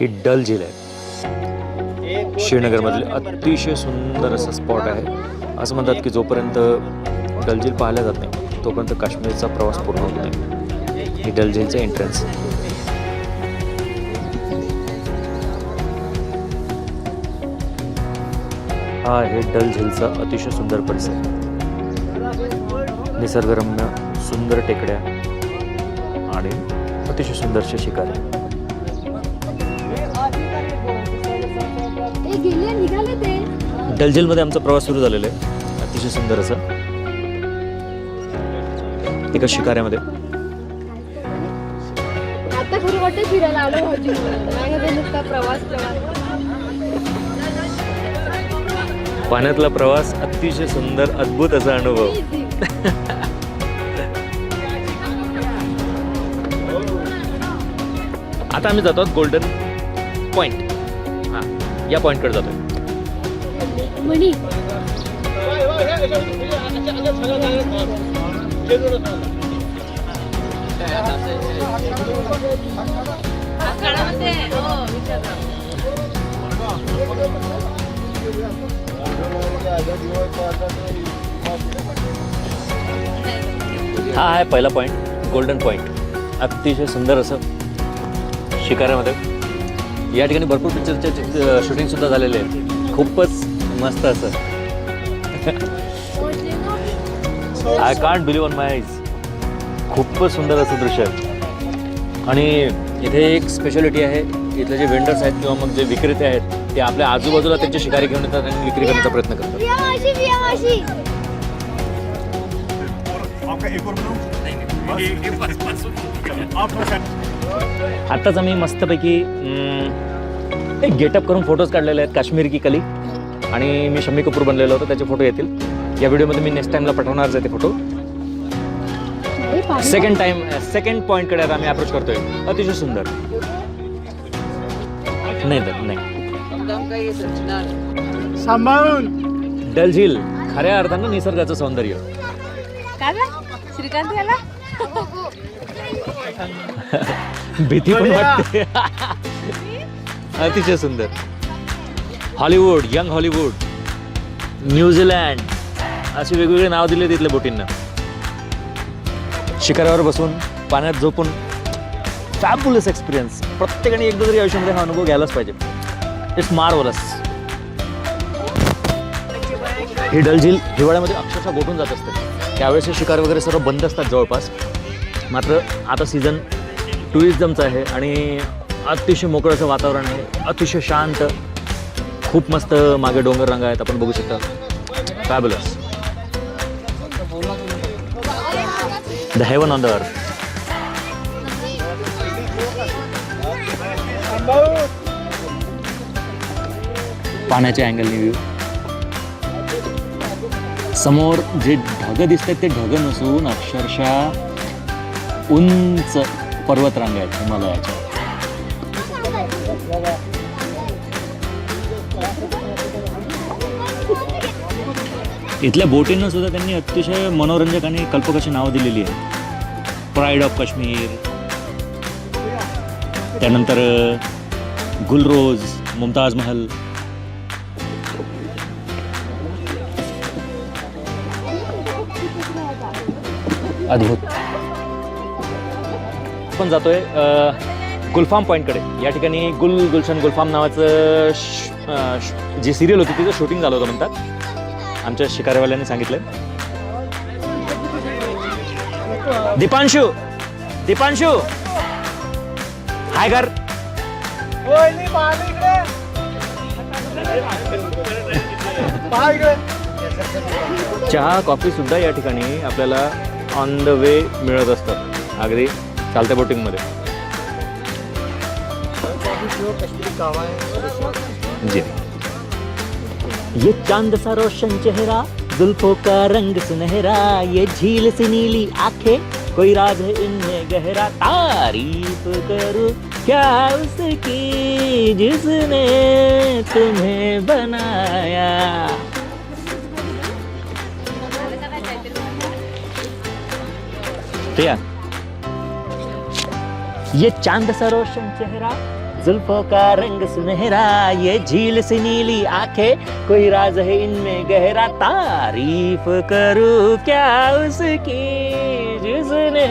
ही dull झील आहे. श्रीनगरमधले अतिशय सुंदर असं स्पॉट आहे. असं म्हणतात की जोपर्यंत डल झील पाहिल्या जात नाही तोपर्यंत काश्मीरचा प्रवास पूर्ण होत नाही. ही डल झीलचं एंट्रन्स हा आहे डल झीलचा अतिशय सुंदर परिसर. निसर्गरम्य सुंदर टेकड्या आणि अतिशय सुंदरशे शिकारी डलझेलमध्ये आमचा प्रवास सुरू झालेला आहे. अतिशय सुंदर असं. एका शिकाऱ्यामध्ये. आता खरं वाटतं फिरायला आलो भाजी नाही का ते नुसता प्रवास प्रवास पाण्यातला प्रवास अतिशय सुंदर अद्भुत असा अनुभव. आता आम्ही जातो गोल्डन पॉइंट. हां या पॉईंटकडे जातोय. मणी हा आहे पहिला पॉईंट गोल्डन पॉईंट अतिशय सुंदर असं शिकाऱ्यामध्ये. या ठिकाणी भरपूर पिक्चरचे शूटिंगसुद्धा झालेले आहेत. खूपच मस्त असं. I can't believe on my eyes खूपच सुंदर असं दृश्य आहे. आणि इथे एक स्पेशालिटी आहे इथले जे वेंडर्स आहेत किंवा मग जे विक्रेते आहेत ते आपल्या आजूबाजूला त्यांचे शिकारी घेऊन येतात आणि विक्री करण्याचा प्रयत्न करतात. बिया माशी बिया माशी आपका एक और बनाऊं? एक- एक बस- बस. आप लोग शायद- आत्ताच आम्ही मस्तपैकी एक गेटअप करून फोटोज काढलेले आहेत काश्मीर की कली. आणि मी शम्मी कपूर बनलेलो होतो त्याचे फोटो येतील. या व्हिडिओमध्ये मी नेक्स्ट टाइमला पाठवणारच आहे ते फोटो हे सेकंड टाइम सेकंड पॉईंटकडे आता आम्ही अप्रोच करतोय. अतिशय सुंदर. नाही तर नाही. सांभाळून. डल झील खऱ्या अर्थानं निसर्गाचं सौंदर्य? श्रीकांत याला भीती पण वाटते. अतिशय सुंदर. हॉलिवूड यंग हॉलिवूड न्यूझीलँड अशी वेगवेगळे नाव दिले तिथल्या बोटींना. शिकारावर बसून पाण्यात झोपून फॅबुलस एक्सपिरियन्स प्रत्येकाने एकदा तरी आयुष्यामध्ये हा अनुभव घ्यायलाच पाहिजे. इट्स मारवलस ही डल झील हिवाळ्यामध्ये अक्षरशः गोठून जात असते. त्यावेळेस हे शिकार वगैरे सर्व बंद असतात जवळपास. मात्र आता सीझन टुरिझमचं आहे आणि अतिशय मोकळंचं वातावरण आहे. अतिशय शांत खूप मस्त मागे डोंगर रंग आहेत आपण बघू शकता. Fabulous the heaven on the earth पाण्याच्या अँगलने व्ह्यू समोर जे ढग दिसत आहेत ते ढग नसून अक्षरशः उंच पर्वतरांग आहेत हिमालयाच्या इथल्या बोटींना सुद्धा त्यांनी अतिशय मनोरंजक आणि कल्पक अशी नावं दिलेली आहेत. प्राईड ऑफ काश्मीर त्यानंतर गुलरोज मुमताज महल अद्भुत. आपण जातोय गुलफाम पॉईंटकडे या ठिकाणी गुल गुलशन गुलफाम नावाचं जी सिरियल होती तिचं शूटिंग झालं होतं म्हणतात. आमच्या शिकारीवाल्यांनी सांगितलं दीपांशू दीपांशू. हाय कर चहा कॉफी सुद्धा या ठिकाणी आपल्याला ऑन द वे मिळत असतात. अगदी चालत्या बोटिंगमध्ये. जी. ये चाँद सा रोशन चेहरा, जुल्फों का रंग सुनहरा, ये झील सी नीली आँखें, कोई राज है इनमें गहरा। तारीफ़ करूँ क्या उसकी जिसने तुम्हें बनाया? प्रिया, ये चाँद सा रोशन चेहरा जुल्फों का रंग सुनहरा, ये झील सी नीली आँखें, कोई राज है इनमें गहरा, तारीफ़ करूँ क्या उसकी जिसने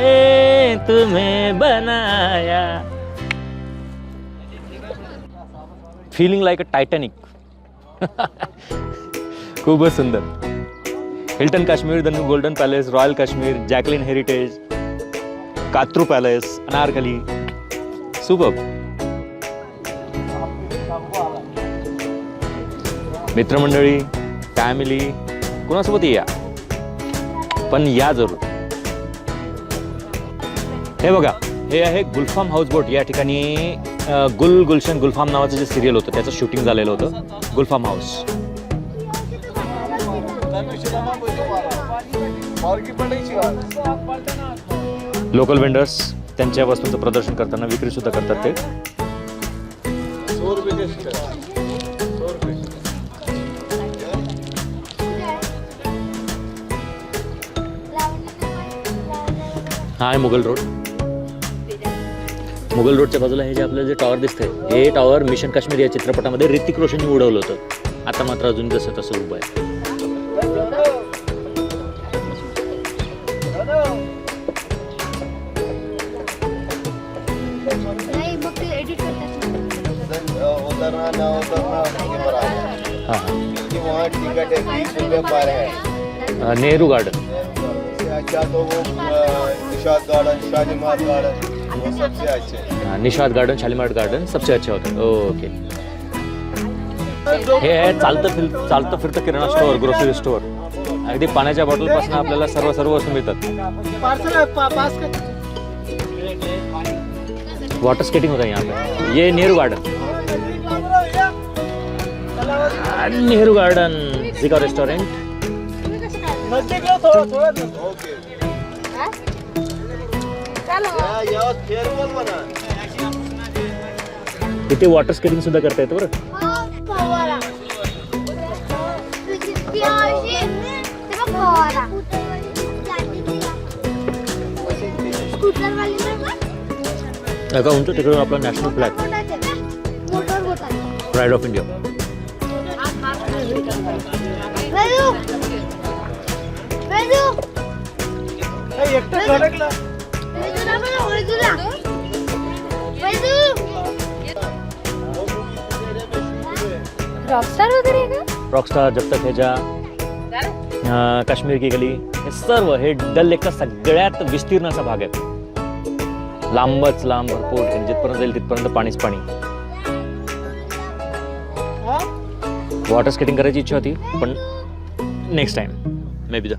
तुम्हें बनाया? फीलिंग लाइक अ टायटॅनिक खूपच सुंदर। Hilton Kashmir the New Golden Palace Royal Kashmir Jacqueline Heritage Katru Palace Anarkali super मित्रमंडळी फॅमिली कुणासोबत या. पण या जरूर. हे बघा हे आहे गुलफाम हाऊस बोट या ठिकाणी गुल गुलशन गुलफाम नावाचं जे सिरियल होतं त्याचं शूटिंग झालेलं होतं. गुलफाम हाऊस लोकल वेंडर्स त्यांच्या वस्तूंचं प्रदर्शन करताना विक्री सुद्धा करतात ते. आहे मुघल रोड. मुघल रोडच्या बाजूला हे जे आपलं जे टॉवर दिसतंय हे टॉवर मिशन काश्मीर या चित्रपटामध्ये ऋतिक रोशनने उडवलं होतं. आता मात्र अजून जसं तसं उभं आहे. नेहरू गार्डन इससे अच्छा तो वो अ, निशाद गार्डन शालीमार गार्डन वो सबसे अच्छे। हैं हा, निषाद गार्डन शालीमार गार्डन सबसे अच्छे होते ओके। हे आहे चालतं फिर चालतं फिरतं किराणा स्टोअर ग्रोसरी स्टोअर अगदी पाण्याच्या बॉटलपासून आपल्याला सर्व सर्व वस्तू मिळतात. वाटर स्केटिंग होता यहाँ पे ये नेहरू गार्डन नेहरू गार्डन जिका रेस्टोरेंट ओके. या म्हणा इथे वॉटर स्केटिंग सुद्धा करता येतं बरं. स्कूटरवाली का उंच तिकडून आपला national flag pride of India Vedu rockstar वगैरे आहे का? रॉकस्टार जब तक है जा अं, काश्मीर की गली हे सर्व हे डल लेकचा सगळ्यात विस्तीर्ण असा भाग आहे. लांबच लांब भरपूर जिथपर्यंत जाईल तिथपर्यंत पाणीच पाणी. वॉटर स्केटिंग करायची इच्छा होती पण next time maybe the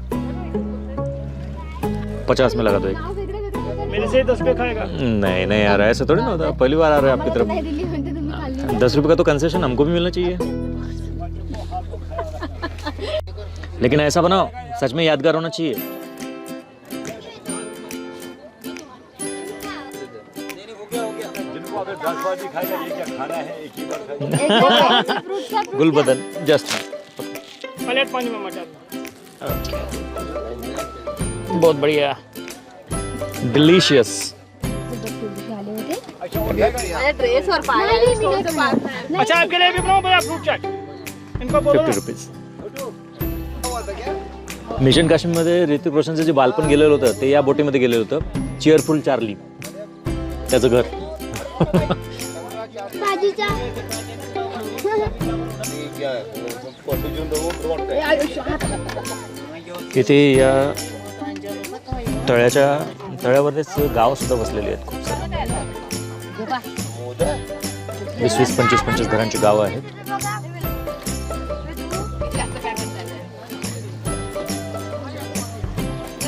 पचास में लगा दो एक. मेरे से दस पे खाएगा। नहीं नहीं आ रहा ऐसा थोड़ी ना होता। पहली बार आ रहा है आपकी तरफ़। दस रुपये का तो कंसेशन हमको भी मिलना चाहिए। लेकिन ऐसा बनाओ सच में यादगार होना चाहिए। जिनको अगर दस बार भी खाएगा ये क्या खाना है। एक ही बार खाएगा फ्रूटचा गुलबदन जस्ट प्लेट पानी में मटा बहुत बढ़िया। डिलीशियस ड्रेस अच्छा आपके लिए भी बनाओ फ्रूट चाट इनको बोलो फिफ्टी रुपीज मिशन काश्मीरमध्ये ऋतिक रोशनचं जे बालपण गेलेलं होतं ते या बोटीमध्ये गेलेलं होतं. चिअरफुल चार्ली त्याचं घर. इथे या तळ्याच्या तळ्यावरच गाव सुद्धा बसलेली आहेत खूप सारे. वीस वीस पंचवीस पंचवीस घरांची गावं आहेत.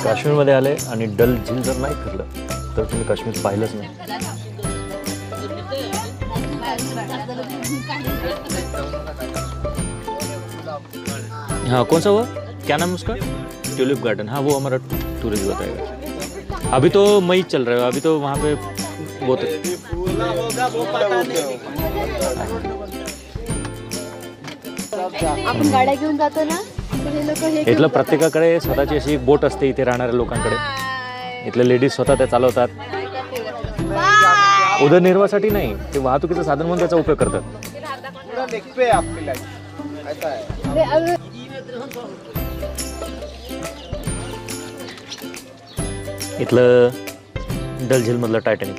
काश्मीरमध्ये आले आणि डल झील जर नाही फिरलं तर तुम्ही काश्मीर पाहिलंच नाही. हाँ कौन सा क्या नाम उसका? Tulip garden. हाँ वो हमारा टूरिस्ट बताएगा अभी तो मई चल रहा है अभी तो वहाँ पे बहुत आपण गाड्या घेऊन जातो ना? तर हे लोक हे इथलं प्रत्येकाकडे स्वतःची अशी एक बोट असते इथे राहणाऱ्या लोकांकडे. इथले लेडीज स्वतः त्या चालवतात. उदरनिर्वाहासाठी नाही ते वाहतुकीचं साधन म्हणून त्याचा उपयोग करतात. इथलं डल झीलमधलं टायटॅनिक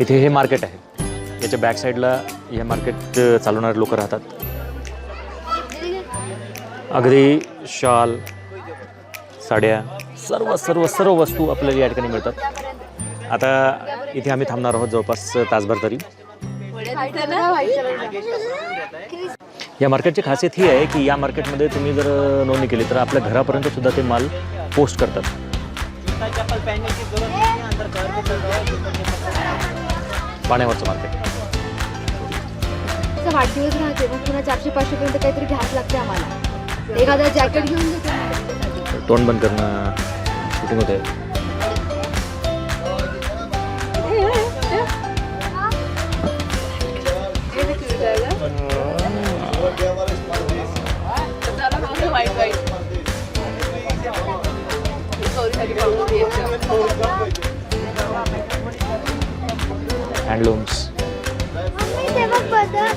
इथे हे मार्केट आहे. याच्या बॅक साईडला हे मार्केट चालवणारे लोक राहतात. अगदी शाल साड्या सर्व सर्व सर्व वस्तू आपल्याला या ठिकाणी मिळतात. आता इथे आम्ही थांबणार आहोत जवळपास तासभर तरी. या मार्केटची खासियत ही आहे की या मार्केटमध्ये तुम्ही जर नोंदणी केली तर आपल्या घरापर्यंत सुद्धा ते माल पोस्ट करतात. पाण्यावरचं मार्केट. वाढदिवस राहते मग पुन्हा चारशे पाचशे पर्यंत काहीतरी घ्यास लागते आम्हाला. एखादा जॅकेट घेऊन तोंड बंद करणं शूटिंग होते हँडलूम्स मम्मी ते बघ बदल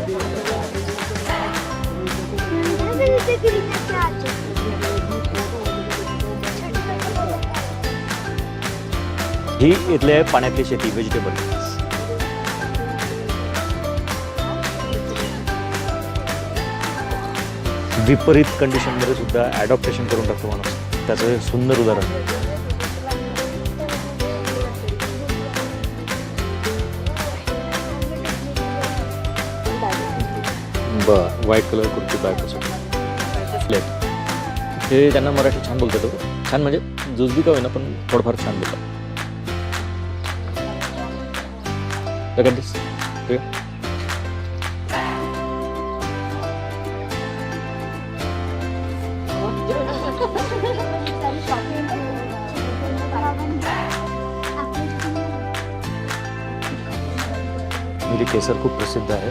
इथे क्रिकेटचे ही इथले पाण्यातली शेती व्हेजिटेबल विपरीत कंडिशनमध्ये सुद्धा ॲडॉप्टेशन करून टाकतो माणूस. त्याचं हे सुंदर उदाहरण. आहे. बर व्हाईट कलर कुर्ती बायकोसाठी प्लेट हे त्यांना मराठी छान बोलतात हो. छान म्हणजे जुजबी का होईना पण थोडंफार छान बोलतात. Look at this. Okay. मिरी केसर खूप प्रसिद्ध आहे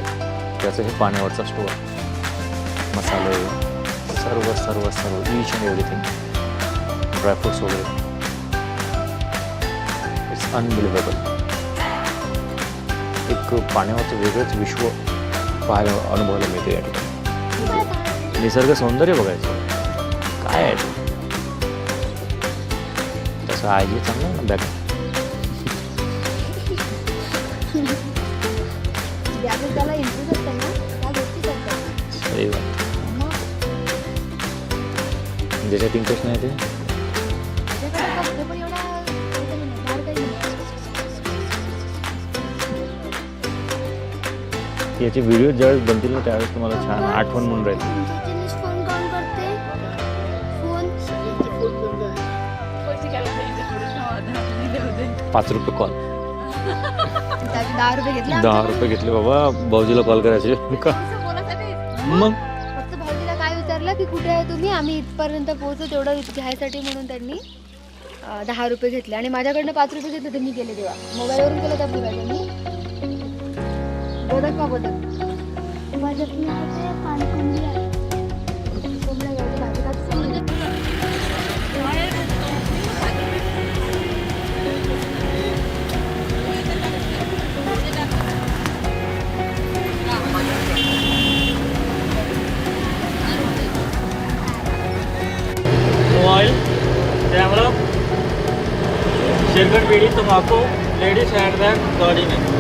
त्याचं हे पाण्यावरचा स्टोअर मसाले सर्व सर्व सर्व each and everything dry fruits वगैरे इट्स अनबिलिव्हेबल एक पाण्यावरचं वेगळंच विश्व पाहायला अनुभवायला मिळते या ठिकाणी निसर्ग सौंदर्य बघायचं काय आहे ते? तसं आयजी चांगलं आहे ना बॅग. ज्याच्यात इंटरेस्ट नाही ते याचे व्हिडिओ ज्यावेळेस बनतील ना त्यावेळेस तुम्हाला छान आठवण म्हणून राहील. पाच रुपये कॉल दहा रुपये घेतले दहा रुपये घेतले बाबा. भाऊजीला कॉल करायचे. का मग? फक्त भाऊजीला काय विचारलं की कुठे आहे तुम्ही आम्ही इथपर्यंत पोहोचू तेवढं घ्यायसाठी म्हणून त्यांनी दहा रुपये घेतले आणि माझ्याकडनं पाच रुपये घेतले ते मी गेले तेव्हा. मोबाईलवरून केलं त्या मुलाला मी. मोबाइल कैमरा सिरगट पीड़ी तम्बाकू लेडीज़ हैंडबैग गाड़ी में।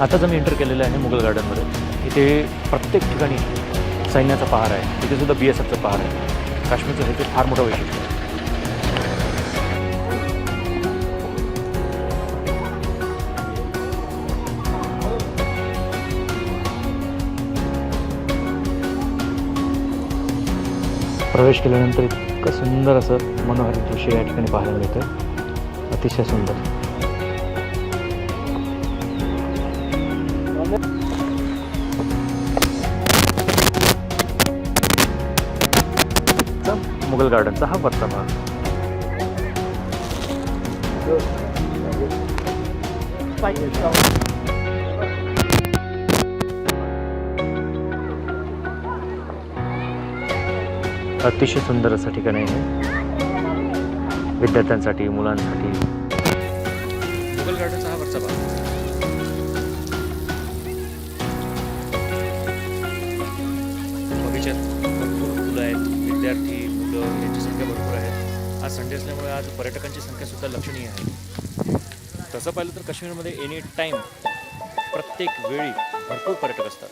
आताच आम्ही एंटर केलेलं आहे मुघल गार्डनमध्ये इथे प्रत्येक ठिकाणी सैन्याचा पहार आहे. तिथे सुद्धा बी एस एफचा पहार आहे. काश्मीरचं हे ते फार मोठं वैशिष्ट्य आहे. प्रवेश केल्यानंतर इतकं सुंदर असं मनोहर दृश्य या ठिकाणी पाहायला मिळतं अतिशय सुंदर. मुघल गार्डनचा हा वरचा भाग. अतिशय सुंदर असं ठिकाण आहे विद्यार्थ्यांसाठी मुलांसाठी. बगीच्यात भरपूर मुलं आहेत विद्यार्थी मुलं यांची संख्या भरपूर आहे. आज संडे असल्यामुळे आज पर्यटकांची संख्यासुद्धा लक्षणीय आहे. तसं पाहिलं तर काश्मीरमध्ये एनी टाईम प्रत्येक वेळी भरपूर पर्यटक असतात.